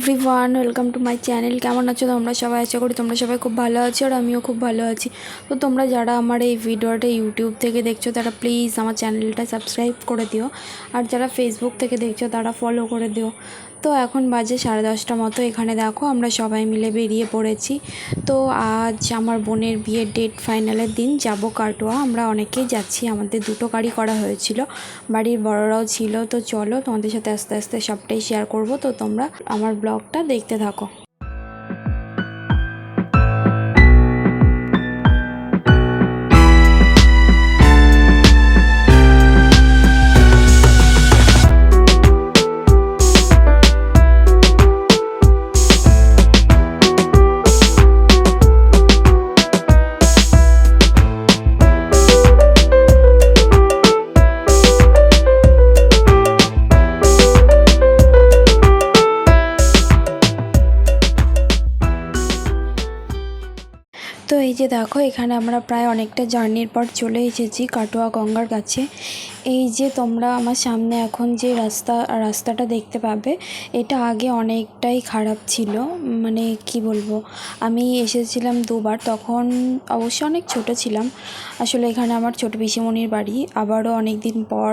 Everyone welcome to my channel কেমন আছো তোমরা সবাই? আশা করি তোমরা সবাই খুব ভালো আছো আর আমিও খুব ভালো আছি। তো তোমরা যারা আমার এই ভিডিওটা ইউটিউব থেকে দেখছ, তারা প্লিজ আমার চ্যানেলটা সাবস্ক্রাইব করে দিও। আর যারা ফেসবুক থেকে দেখছ, তারা ফলো করে দিও। তো এখন বাজে সাড়ে দশটা মতো। এখানে দেখো আমরা সবাই মিলে বেরিয়ে পড়েছি। তো আজ আমার বোনের বিয়ের ডেট ফাইনালের দিন। যাব কাটোয়া। আমরা অনেকেই যাচ্ছি। আমাদের দুটো গাড়ি করা হয়েছিল। বাড়ির বড়রাও ছিল। তো চলো তোমাদের সাথে আস্তে আস্তে সবটাই শেয়ার করব। তো তোমরা আমার ব্লগটা দেখতে থাকো। এই যে দেখো, এখানে আমরা প্রায় অনেকটা জার্নির পর চলে এসেছি কাটোয়া গঙ্গার কাছে। এই যে তোমরা আমার সামনে এখন যে রাস্তা, রাস্তাটা দেখতে পাবে, এটা আগে অনেকটাই খারাপ ছিল। মানে কি বলব, আমি এসেছিলাম দুবার, তখন অবশ্য অনেক ছোট ছিলাম। আসলে এখানে আমার ছোট পিসিমণির বাড়ি, আবারও অনেক দিন পর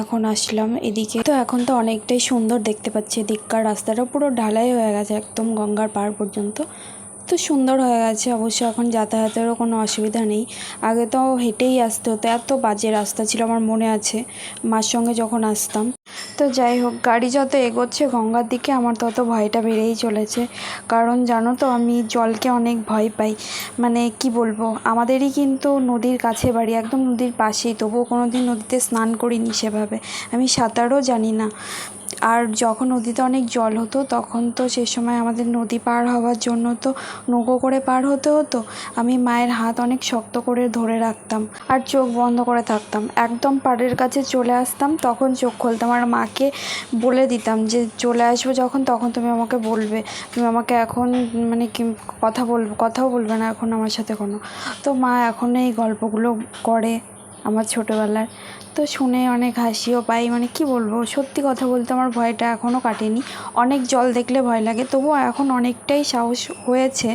এখন আসলাম এদিকে। তো এখন তো অনেকটাই সুন্দর দেখতে পাচ্ছি, এদিককার রাস্তাটা পুরো ঢালাই হয়ে গেছে একদম গঙ্গার পাড় পর্যন্ত। তো সুন্দর হয়ে গেছে। অবশ্য এখন যাতায়াতেরও কোনো অসুবিধা নেই। আগে তো হেঁটেই আসতে হতো। এত বাজে রাস্তা ছিল, আমার মনে আছে। মার সঙ্গে যখন আসতাম। তো যাই হোক, গাড়ি যত এগোচ্ছে গঙ্গার দিকে, আমার তত ভয়টা বেড়েই চলেছে। কারণ জানো তো, আমি জলকে অনেক ভয় পাই। মানে কি বলব, আমাদেরই কিন্তু নদীর কাছে বাড়ি, একদম নদীর পাশেই। তবুও কোনো দিন নদীতে স্নান করিনি সেভাবে। আমি সাঁতারও জানি না। আর যখন নদীতে অনেক জল হতো, তখন তো সে সময় আমাদের নদী পার হওয়ার জন্য তো নৌকো করে পার হতে হতো। আমি মায়ের হাত অনেক শক্ত করে ধরে রাখতাম আর চোখ বন্ধ করে থাকতাম। একদম পাড়ের কাছে চলে আসতাম, তখন চোখ খুলতাম আর মাকে বলে দিতাম যে, চলে আসব যখন, তখন তুমি আমাকে বলবে। তুমি আমাকে এখন মানে কি কথা বলব কথাও বলবে না এখন আমার সাথে কোনো। তো মা এখন এই গল্পগুলো করে আমার ছোটোবেলার। তো শুনে অনেক হাসিও পাই। মানে কি বলব, সত্যি কথা বলতে আমার ভয়টা এখনও কাটেনি। অনেক জল দেখলে ভয় লাগে, তবুও এখন অনেকটাই সাহস হয়েছে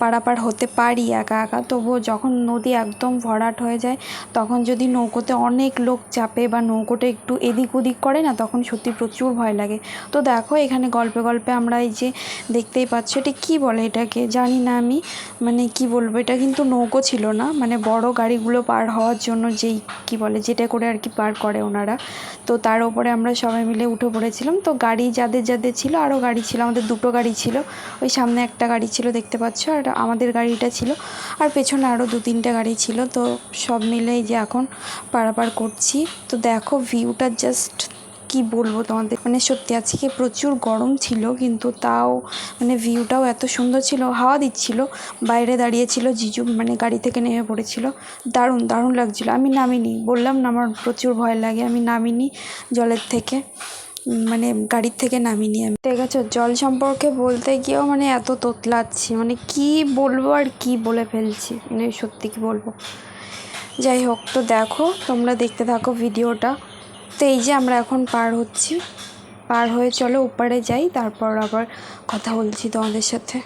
পারাপার হতে পারি একা একা। তবুও যখন নদী একদম ভরাট হয়ে যায়, তখন যদি নৌকোতে অনেক লোক চাপে বা নৌকোটা একটু এদিক ওদিক করে না, তখন সত্যি প্রচুর ভয় লাগে। তো দেখো, এখানে গল্পে গল্পে আমরা এই যে দেখতেই পাচ্ছি, এটা কী বলে এটাকে জানি না আমি। মানে কি বলব, এটা কিন্তু নৌকো ছিল না। মানে বড় গাড়িগুলো পার হওয়ার জন্য যেই, কি বলে, যেটা করে আর কি পার করে ওনারা। তো তার ওপরে আমরা সবাই মিলে উঠে পড়েছিলাম। তো গাড়ি যাদের যাদের ছিল আরও গাড়ি ছিল, আমাদের দুটো গাড়ি ছিল। ওই সামনে একটা গাড়ি ছিল, দেখতে পাচ্ছ, আর আমাদের গাড়িটা ছিল। আর পেছনে আরও দু তিনটে গাড়ি ছিল। তো সব মিলেই যে এখন পারাপার করছি। তো দেখো ভিউটা জাস্ট কি বলব তোমাদের? মানে সত্যি আজকে প্রচুর গরম ছিল, কিন্তু তাও মানে ভিউটাও এত সুন্দর ছিল, হাওয়া দিচ্ছিল, বাইরে দাঁড়িয়েছিল জিজু মানে গাড়ি থেকে নেমে পড়েছিল। দারুণ দারুণ লাগছিল। আমি নামিনি, বললাম না আমার প্রচুর ভয় লাগে, আমি নামিনি জলের থেকে। মানে গাড়ির থেকে নামিনি আমি। ঠিক আছে, জল সম্পর্কে বলতে গিয়েও মানে এত তোতলাচ্ছি মানে কি বলব আর কি বলে ফেলছি মানে সত্যি কি বলব? যাই হোক, তো দেখো, তোমরা দেখতে থাকো ভিডিওটা। তো এই যে আমরা এখন পার হচ্ছি। পার হয়ে চলো, ওপারে যাই, তারপর আবার কথা বলছি তোমাদের সাথে।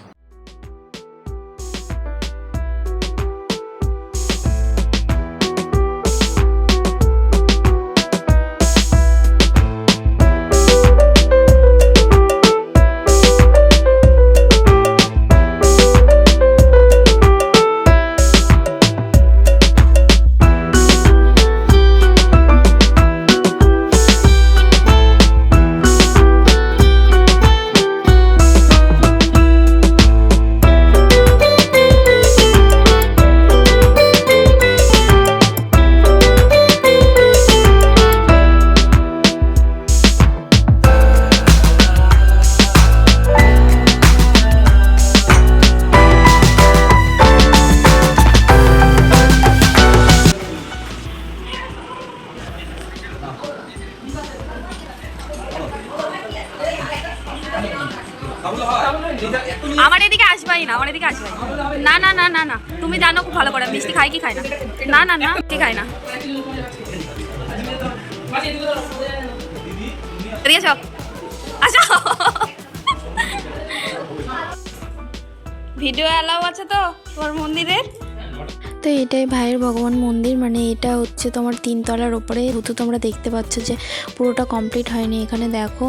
না না না। না তুমি জানো খুব ভালো করে, মিষ্টি খাই কি খাই না? না না না, কি খাই না? ভিডিও অ্যালাউ আছে তো তোমার মন্দিরের? তো এটাই ভাইয়ের ভগবান মন্দির মানে এটা হচ্ছে তোমার তিনতলার ওপরে। যেহেতু তোমরা দেখতে পাচ্ছ যে পুরোটা কমপ্লিট হয়নি এখানে, দেখো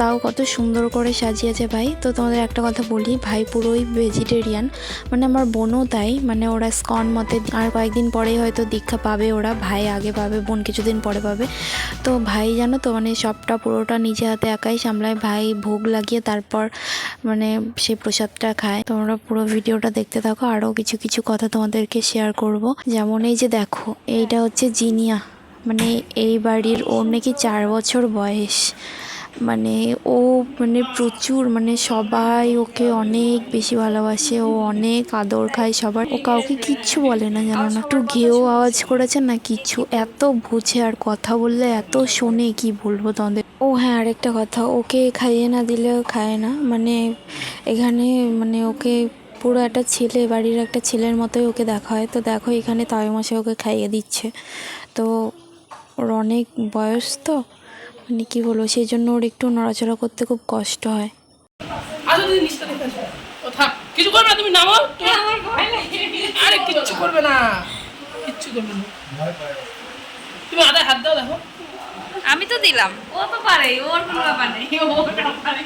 তাও কত সুন্দর করে সাজিয়েছে ভাই। তো তোমাদের একটা কথা বলি, ভাই পুরোই ভেজিটেরিয়ান মানে আমার বোনও তাই মানে ওরা স্কন মতে আর কয়েকদিন পরেই হয়তো দীক্ষা পাবে ওরা, ভাই আগে পাবে, বোন কিছুদিন পরে পাবে। তো ভাই জানো তো মানে সবটা পুরোটা নিজে হাতে একাই সামলায়, ভাই ভোগ লাগিয়ে তারপর মানে সে প্রসাদটা খায়। তোমরা পুরো ভিডিওটা দেখতে থাকো, আরও কিছু কিছু কথা তোমাদেরকে শেয়ার করব। যেমন এই যে দেখো, এইটা হচ্ছে জিনিয়া। মানে এই বাড়ির ওর নাকি চার বছর বয়স। মানে ও মানে প্রচুর মানে সবাই ওকে অনেক বেশি ভালোবাসে, ও অনেক আদর খায় সবার। ও কাউকে কিচ্ছু বলে না জানো না, একটু ঘেউ আওয়াজ করেছে না কিছু। এত বুঝে আর কথা বললে, এত শোনে, কি বলব তোমাদের? ও হ্যাঁ আরেকটা কথা, ওকে খাইয়ে না দিলেও খায় না। মানে এখানে মানে ওকে পুরো একটা ছেলে বাড়ির একটা ছেলের মতোই ওকে দেখা হয়। তো দেখো এখানে তাই মশাই ওকে খাইয়ে দিচ্ছে। তো ওর অনেক বয়স তো মানে কী বলব সেই জন্য ওর একটু নড়াচড়া করতে খুব কষ্ট হয়। ও থাক কিছু করবে না তুমি? নামো। আরে কিচ্ছু করবে না। কিচ্ছু করবে না। তুমি আদায় হাত দাও দেখো। আমি তো দিলাম। ও তো পারে ওর কোনো ব্যাপার নেই। ওর ব্যাপারে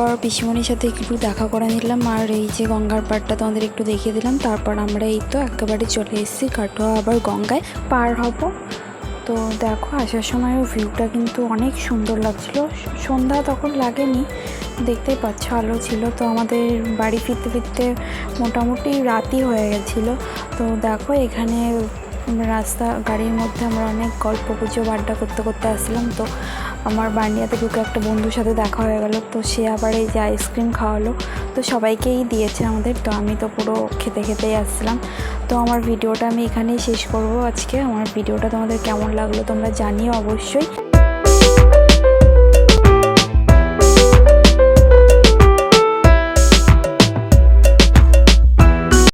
তারপর পিসিমণির সাথে একটু দেখা করে নিলাম, আর এই যে গঙ্গার পাড়টা তোমাদের একটু দেখিয়ে দিলাম। তারপর আমরা এই তো একেবারে চলে এসেছি কাটোয়া আবার গঙ্গায় পার হব। তো দেখো, আসার সময়ও ভিউটা কিন্তু অনেক সুন্দর লাগছিল। সন্ধ্যা তখন লাগেনি, দেখতেই পাচ্ছ আলো ছিল। তো আমাদের বাড়ি ফিরতে ফিরতে মোটামুটি রাতই হয়ে গেছিল। তো দেখো, এখানে রাস্তা, গাড়ির মধ্যে আমরা অনেক গল্প গুজব আড্ডা করতে করতে আসলাম। তো আমার বান্ডিয়াতে ঢুকে একটা বন্ধুর সাথে দেখা হয়ে গেল। তো সে আবার এই যে আইসক্রিম খাওয়ালো। তো সবাইকেই দিয়েছে আমাদের। তো আমি তো পুরো খেতে খেতেই আসছিলাম তো আমার ভিডিওটা আমি এখানেই শেষ করব আজকে। আমার ভিডিওটা তোমাদের কেমন লাগল তোমরা জানিও অবশ্যই।